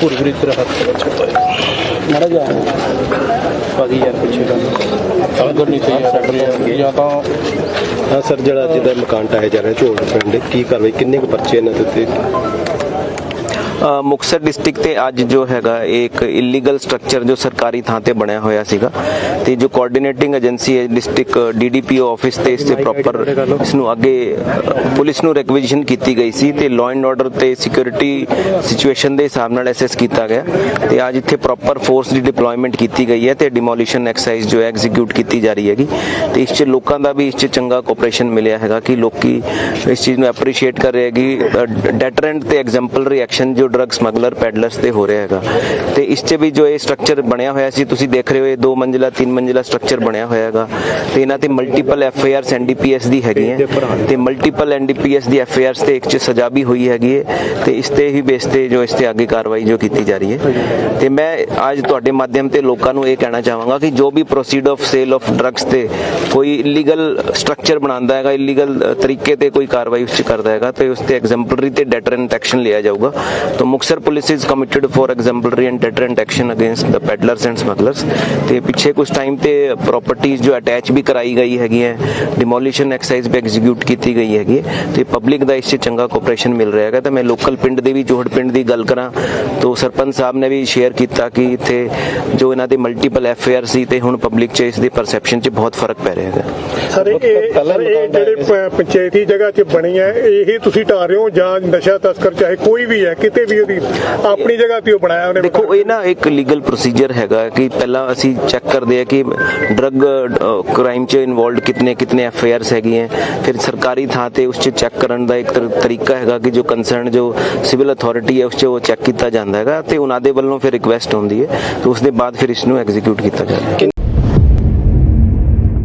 ਪੂਰੀ ਤਰ੍ਹਾਂ ਵਿੱਚ ਪਾਇਆ ਮਾੜਾ ਜਾ ਭਾਗੀ ਯਾਰ ਪਿੱਛੇ ਦਾ ਅਗਰ ਨਹੀਂ ਤੇ ਯਾਰ ਜਾਂ ਤਾਂ ਸਰ ਜਿਹੜਾ ਅੱਜ ਮਕਾਨ ਟਾਇਆ ਜਾ ਰਿਹਾ ਝੋਲ ਪਿੰਡ, ਕੀ ਕਾਰਵਾਈ, ਕਿੰਨੇ ਕੁ ਪਰਚੇ ਇਹਨਾਂ ਦੇ ਉੱਤੇ? ਅ, ਮੁਕਤਸਰ ਡਿਸਟ੍ਰਿਕਟ ਤੇ ਅੱਜ ਜੋ ਹੈਗਾ ਇਹ ਇੱਕ ਇਲੀਗਲ ਸਟਰਕਚਰ ਜੋ ਸਰਕਾਰੀ ਥਾਂ ਤੇ ਬਣਿਆ ਹੋਇਆ ਸੀਗਾ ਤੇ ਜੋ ਕੋਆਰਡੀਨੇਟਿੰਗ ਏਜੰਸੀ ਹੈ ਡਿਸਟ੍ਰਿਕਟ ਡੀਡੀਪੀਓ ਆਫਿਸ ਤੇ ਇਸ ਤੇ ਪ੍ਰੋਪਰ ਇਸ ਨੂੰ ਅੱਗੇ ਪੁਲਿਸ ਨੂੰ ਰਿਕਵੀਜ਼ੀਸ਼ਨ ਕੀਤੀ ਗਈ ਸੀ ਤੇ ਲਾਅ ਐਂਡ ਆਰਡਰ ਤੇ ਸਿਕਿਉਰਿਟੀ ਸਿਚੁਏਸ਼ਨ ਦੇ ਹਿਸਾਬ ਨਾਲ ਐਸਐਸ ਕੀਤਾ ਗਿਆ ਤੇ ਅੱਜ ਇੱਥੇ ਪ੍ਰੋਪਰ ਫੋਰਸ ਦੀ ਡਿਪਲੋਇਮੈਂਟ ਕੀਤੀ ਗਈ ਹੈ ਤੇ ਡਿਮੋਲੀਸ਼ਨ ਐਕਸਰਸਾਈਜ਼ ਜੋ ਐਗਜ਼ੀਕਿਊਟ ਕੀਤੀ ਜਾ ਰਹੀ ਹੈਗੀ ਤੇ ਇਸ 'ਚ ਲੋਕਾਂ ਦਾ ਵੀ ਇਸ 'ਚ ਚੰਗਾ ਕੋਆਪਰੇਸ਼ਨ ਮਿਲਿਆ ਹੈਗਾ ਕਿ ਲੋਕੀ ਇਸ ਚੀਜ਼ ਨੂੰ ਐਪਰੀਸ਼ੀਏਟ ਕਰ ਰਹੇ ਹੈਗੀ ਡੈਟਰੈਂਟ ਤੇ ਐਗਜ਼ਾਮਪਲ ਰਿਐਕਸ਼ਨ ਜੋ ਡਰਗ ਸਮਗਲਰ ਪੈਡਲਰਸ ਤੇ ਹੋ ਰਿਹਾ ਹੈਗਾ। ਤੇ ਇਸ 'ਚ ਵੀ ਜੋ ਇਹ ਸਟਰਕਚਰ ਬਣਿਆ ਹੋਇਆ ਸੀ ਤੁਸੀਂ ਦੇਖ ਰਹੇ ਹੋ ਇਹ ਦੋ ਮੰਜ਼ਿਲਾ ਤਿੰਨ ਮੰਜ਼ਿਲਾ ਸਟਰਕਚਰ ਬਣਿਆ ਹੋਇਆ ਹੈਗਾ। ਤੇ ਇਹਨਾਂ ਤੇ multiple F I Rs NDPS ਦੀ ਹੈਗੀਆਂ ਤੇ ਮਲਟੀਪਲ ਐਨਡੀਪੀਐਸ ਦੀ ਐਫ ਆਈ ਆਰਸ ਤੇ ਇੱਕ 'ਚ ਸਜ਼ਾ ਵੀ ਹੋਈ ਹੈਗੀ ਹੈ। ਤੇ ਇਸ ਤੇ ਹੀ ਬੇਸ ਤੇ ਜੋ ਇਸ ਤੇ ਅੱਗੇ ਕਾਰਵਾਈ ਜੋ ਕੀਤੀ ਜਾ ਰਹੀ ਹੈ। ਤੇ ਮੈਂ ਅੱਜ ਤੁਹਾਡੇ ਮਾਧਿਅਮ ਤੇ ਲੋਕਾਂ ਨੂੰ ਇਹ ਕਹਿਣਾ ਚਾਹਾਂਗਾ ਕਿ ਜੋ ਵੀ proceed of sale of drugs ਤੇ ਕੋਈ ਇਲੀਗਲ ਸਟਰਕਚਰ ਬਣਾਉਂਦਾ ਹੈਗਾ ਇਲੀਗਲ ਤਰੀਕੇ ਤੇ ਕੋਈ ਕਾਰਵਾਈ ਉਸ 'ਚ ਕਰਦਾ ਹੈਗਾ ਤੇ ਉਸ ਤੇ ਐਗਜ਼ੈਂਪਲਰੀ ਤੇ ਡੈਟਰੈਂਟ ਐਕਸ਼ਨ ਲਿਆ ਜਾਊਗਾ। ਤਾਂ Muktsar police is committed for exemplary and deterrent action against the peddlers and smugglers ਤੇ ਪਿੱਛੇ ਕੁਝ ਟਾਈਮ ਤੇ ਪ੍ਰਾਪਰਟੀਆਂ ਜੋ ਅਟੈਚ ਵੀ ਕਰਾਈ ਗਈ ਹੈਗੀ ਹੈ ਡਿਮੋਲੀਸ਼ਨ ਐਕਸਰਸਾਈਜ਼ ਵੀ ਐਗਜ਼ੀਕਿਊਟ ਕੀਤੀ ਗਈ ਹੈਗੀ ਤੇ ਪਬਲਿਕ ਦਾ ਇਸ 'ਚ ਚੰਗਾ ਕੋਆਪਰੇਸ਼ਨ ਮਿਲ ਰਿਹਾ ਹੈਗਾ ਤਾਂ ਮੈਂ ਲੋਕਲ ਪਿੰਡ ਦੇ ਵੀ ਜੋਹੜ ਪਿੰਡ ਦੀ ਗੱਲ ਕਰਾਂ ਤਾਂ ਸਰਪੰਚ ਸਾਹਿਬ ਨੇ ਵੀ ਸ਼ੇਅਰ ਕੀਤਾ ਕਿ ਇੱਥੇ ਜੋ ਇਹਨਾਂ ਦੇ ਮਲਟੀਪਲ ਐਫ ਆਰ ਸੀ ਤੇ ਹੁਣ ਪਬਲਿਕ 'ਚ ਇਸ ਦੀ ਪਰਸੈਪਸ਼ਨ 'ਚ ਬਹੁਤ ਫ਼ਰਕ ਪੈ ਰਿਹਾ ਹੈਗਾ ਸਰ ਇਹ ਜਿਹੜੇ ਪੰਚਾਇਤੀ ਜਗ੍ਹਾ 'ਚ ਬਣੀ ਹੈ ਇਹੀ ਤੁਸੀਂ ਢਾਹ ਰਹੇ ਹੋ ਜਾਂ ਨਸ਼ਾ ਤਸਕਰ ਚਾਹੇ ਕੋਈ ਵੀ ਹੈ ਕਿਤੇ ਵੀ ਉਹਦੀ ਆਪਣੀ ਜਗ੍ਹਾ ਤੇ ਉਹ ਬਣਾਇਆ ਉਹਨੇ ਦੇਖੋ ਇਹ ਨਾ ਇੱਕ ਲੀਗਲ ਪ੍ਰੋਸੀਜਰ ਹੈਗਾ ਕਿ ਪਹਿਲਾਂ ਅਸੀਂ ਚੈੱਕ ਕਰਦੇ ਆ ਕਿ ਡਰੱਗ ਕ੍ਰਾਈਮ 'ਚ ਇਨਵੋਲਡ ਕਿਤਨੇ ਕਿਤਨੇ ਐਫ ਆਈ ਆਰਸ ਹੈਗੀਆਂ। ਫਿਰ ਸਰਕਾਰੀ ਥਾਂ ਤੇ ਉਸ 'ਚ ਚੈੱਕ ਕਰਨ ਦਾ ਇੱਕ ਤਰ- ਤਰੀਕਾ ਹੈਗਾ ਕਿ ਜੋ ਕੰਸਰਨ ਜੋ ਸਿਵਲ ਅਥਾਰਟੀ ਹੈ ਉਸ 'ਚ ਉਹ ਚੈੱਕ ਕੀਤਾ ਜਾਂਦਾ ਹੈਗਾ ਤੇ ਉਹਨਾਂ ਦੇ ਵੱਲੋਂ ਫਿਰ ਰਿਕੁਐਸਟ ਹੁੰਦੀ ਹੈ ਤੇ ਉਸ ਦੇ ਬਾਅਦ ਫਿਰ ਇਸ ਨੂੰ ਐਗਜ਼ੀਕਿਊਟ ਕੀਤਾ ਜਾਂਦਾ ਹੈ।